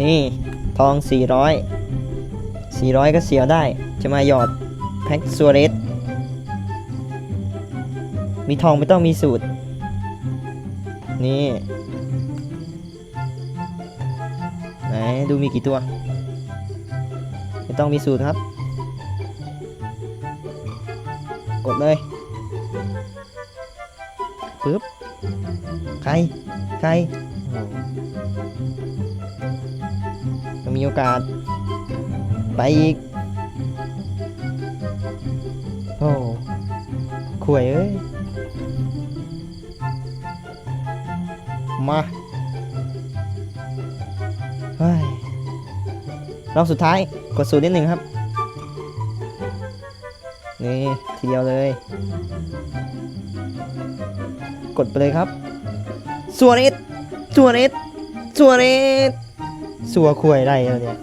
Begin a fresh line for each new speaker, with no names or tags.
นี่ทอง 400 400 ก็เสียวได้ จะมาหยอดแพ็กซัวเรสมีทองไม่ต้องมีสูตร นี่ ไหน ดูมีกี่ตัว ไม่ต้องมีสูตรครับ กดเลยปึ๊บ ใคร ใคร มีโอกาส ไปอีก โอ้ข่วยเอ้ย มาเฮ้ยรอบสุดท้าย กดสูตรนิดหนึ่งครับ นี่ทีเดียวเลย กดไปเลยครับสัวเรสสัวเรสสัวเรส สัวควยได้แล้วเนี่ย